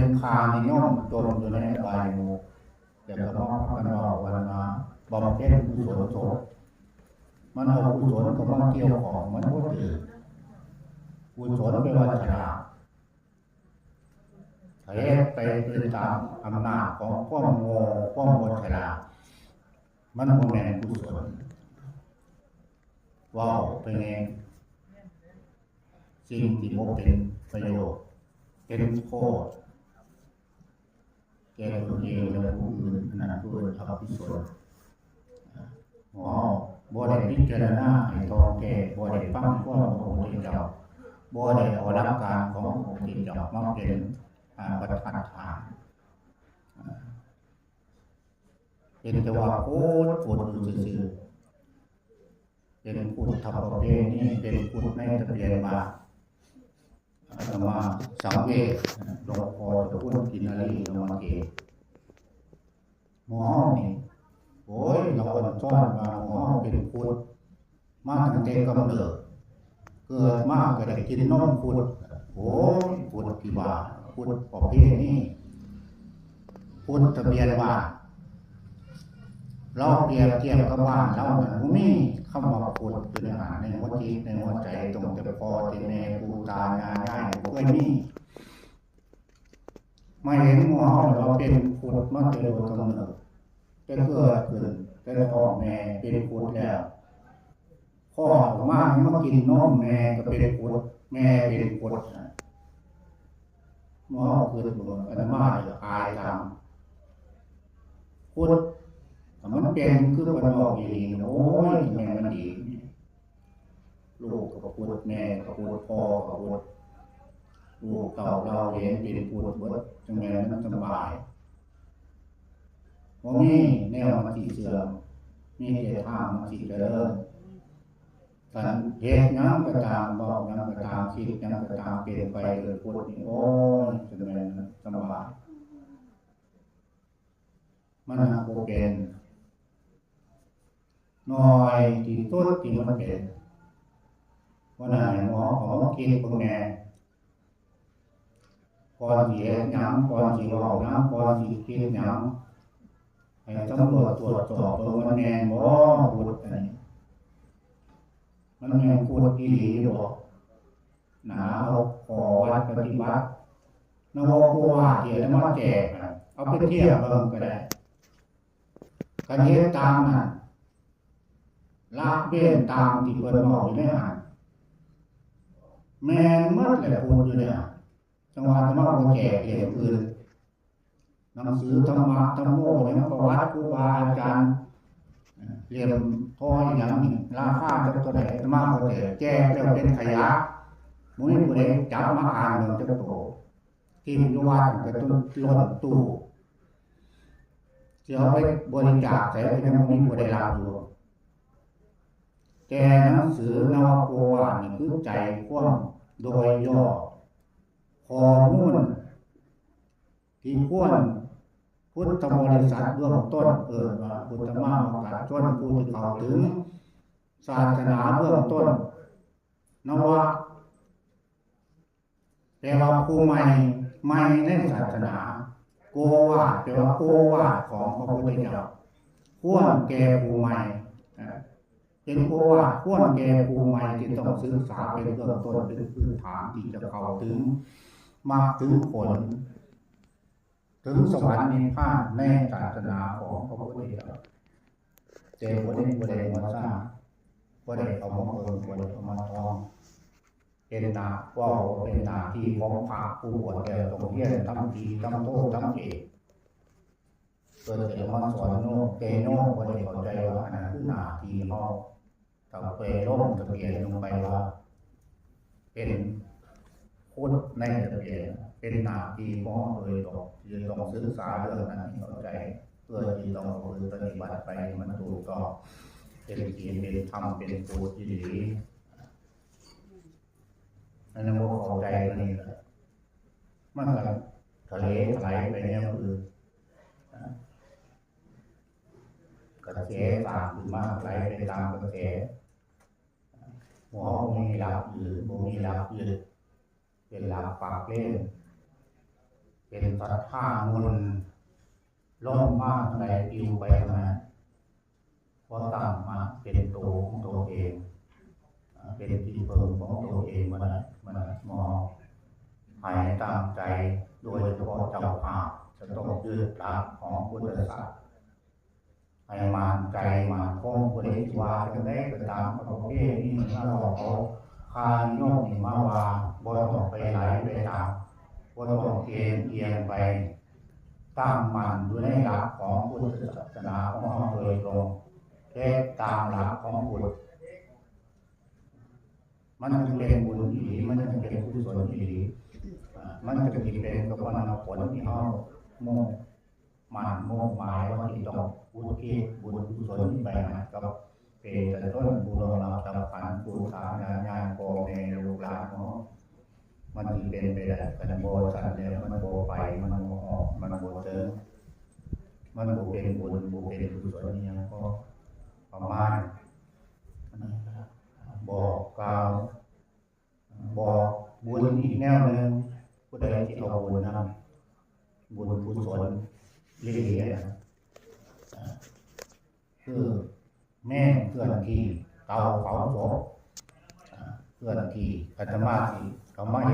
เป็นคาในย่อมจมอยู่ในอบายโมกแต่ก็มองกันว่าวันมาบำเพ็ญกุศลศพมันเอากุศลกับมาเกี่ยวของมันก็ถือกุศลเป็นวัชระเทไปเป็นตามอำนาจของความโง่ความวัชระมันโมแมนกุศลว้าวเป็นไงสิ่งที่โมเป็นประโยชน์เป็นโทษ แก่ตัวเองและผู้อื่นนั่นด้วยอภิสุทธิ์หมอบ่ได้พิจารณาให้ทองแก่บ่ได้ฟังความของพระเจ้าบ่ได้เอาหลักการของพระพุทธเจ้ามาเป็นอ่าประธานเป็นแต่ว่าโคตรปวดอยู่ซื่อเป็นพุทธประเพณีเป็นพุทธในทะเบียนบาท อาตมาสังเวชหลวงพ่อจะพูดกินอะไรธรรมเกศหมอนี่โอ้ยเราคนซ้อนมาหมอเป็นพุทธมาตั้งแต่กำเนิดเกิดมากก็ได้กินนมพุทธโอ้ยพุทธที่ว่าพุทธประเภทนี้พุทธทะเบียนว่า เราเปรียบเทียบกับบ้านเราเนี่ยบ่มีคำว่าพุทธอยู่ในหาในหัวจิตในหัวใจตรงแต่พอที่แม่ปูตายานง่ายได้บ่เคยมีมาเห็นหมอเราเป็นพุทธมาแต่โดกำเนิดจะเกิดขึ้นแต่พ่อแม่เป็นพุทธแล้วพ่อออกมามากินนมแม่ก็เป็นพุทธแม่เป็นพุทธหมอคือตัวอันมาจะอายตามพุทธ แต่มันเป็นคือมันบอกอย่างนี้โอ้ยแม่มันดีลูกกับพูดแม่กับพูดพ่อกับพูดลูกเก่าเราเห็นเป็นพูดเบิดจังแม่มันสบายว่ามีแนวมาจีเสื่อมมีเจตทางมาจีเจริญกันเหตุหยังก็ตามบอกหยังก็ตามคิดหยังก็ตามเปลี่ยนไปเลยพูดนี่โอ้ยจังแม่มันสบายมันโป็นน้อยที่สุดที่มันเป็นวันไหนหมอของกินพวกแม่ ก่อนที่เฮ็ดหยังก่อนที่เว้าหยังก่อนที่คิดหยังให้ตำรวจตรวจสอบเบิ่งว่าแม่นบ่พูดอันนี้มันแม่นพูดอีหลีบ่หนาเอาขอวัดปฏิบัตินวโกวาที่จะมาแจกเอาไปเทียบเบิ่งก็ได้กันเฮ็ดตามนั้น ลาเบี้นตามที่เพิ่นบอกอยู่ในอ่านแม่นหมดแหละพูดอยู่เนี่ยจังหวะธรรมะบ่แก่เรียนอื่นหนังสือธรรมะธรรมโมเนี่ยประวัติครูบาอาจารย์เรียนทออย่างนี้ราคาจะตัวใดธรรมะบ่แก่แก้แล้วเป็นขยะมุ้ยผู้ใดจับมาอ่านเบิ่งจักโตที่อยู่วัดก็ต้องล้นตู้สิเอาไปบริจาคใส่ก็ยังบ่มีผู้ใดรับอยู่ แต่หนังสือนวโกวานี่คือใจความโดยย่อข้อมูลที่ควรพุทธบริษัทเบื้องต้นเกิดพุทธมากัดชนผู้ที่เขาถึง ศาสนาเบื้องต้นนวะแปลว่าผู้ใหม่ใหม่ในศาสนา โกวาแปลว่าโกวาของพระพุทธเจ้าควรแก่ผู้ใหม่ เป็นเพราะว่าควแก่ผู้ใหม่ที่ต้องศึกษาเป็นเบื้องต้นเป็นพื้นฐานที่จะเข้าถึงมาถึงผล ถึงสวรรค์นิพพานในศาสนาของพระพุทธเจ้าเจ้าบ่ได้บ่ได้มาสร้างบ่ได้เอามาเอิงบ่ได้เอามาทองเป็นนาว่าเป็นนาที่ของพระผู้บวชแต่ต้องเรียนทำดีทำโทษทำเอกเพื่อจะมาสอนโน้เกโน้บ่ได้เข้าใจว่าอันนั้นคือนาที่เฮา ถ้าเปร่มทะเบียนลงไปว่า เป็นพุทธในทะเบียนเป็นหนาทีของโดยตรงที่ต้องศึกษาเรื่องนั้นให้เข้าใจ เพื่อที่ต้องปฏิบัติไปมันถูกต้องเป็นศีลเป็นธรรมเป็นพุทธที่ดีนั่นโมเข้าใจตัวนี้แหละมันก็ทะเลไหลไปแนวอื่นกระแสตามขึ้นมาไหลไปตามกระแส หัวมีหลับยืนบ่มีหลับยืนเป็นหลับปากเล่น เป็นศรัทธามุนล่มมากในปิวไปมาเพราะตั้งมาเป็นตัวของตัวเอง เป็นที่เพิงของตัวเองมันมันมองให้ตั้งใจโดยเฉพาะเจ้าภาพจะต้องยึดหลักของพุทธศาสนา ให้มันใจมันคงบริวารจะได้ไปตามพระพุทธนี่มาบอกเขาคานโยมมาว่าบ่ต้องไปหลไปตามบ่ต้องเอียงเอียงไปตั้งมันอยู่ในหลักของพุทธศาสนาของเราโดยตรงเทศตามหลักของพุทธมันจะเป็นบุญอีหลีมันจะเป็นกุศลอีหลีอ่ามันจะเป็นกับวันผลที่เขามุ่งมันมุ่งหมายว่าที่ต้อง อุทิศบุญกุศลไปห้กับเป็นแต่ต้นบุญเราจะผ่านปูสามญาญาณโกเมลูกหลานของมันสิเป็นไปได้กันโบสันเนี่ยมันโบไปมันโบออกมันโบเจอมันโบเป็นบุญโบเป็นกุศลเนี่ยก็ประมาณบอกกล่าวบอกบุญอีกแนวหนึ่งผู้ใดที่เอาบุญนำบุญกุศลเรียก คือแม่เคลื่อนที่เตาเผาศพเคลื่อนที่อาตมาสิเขามาเห็น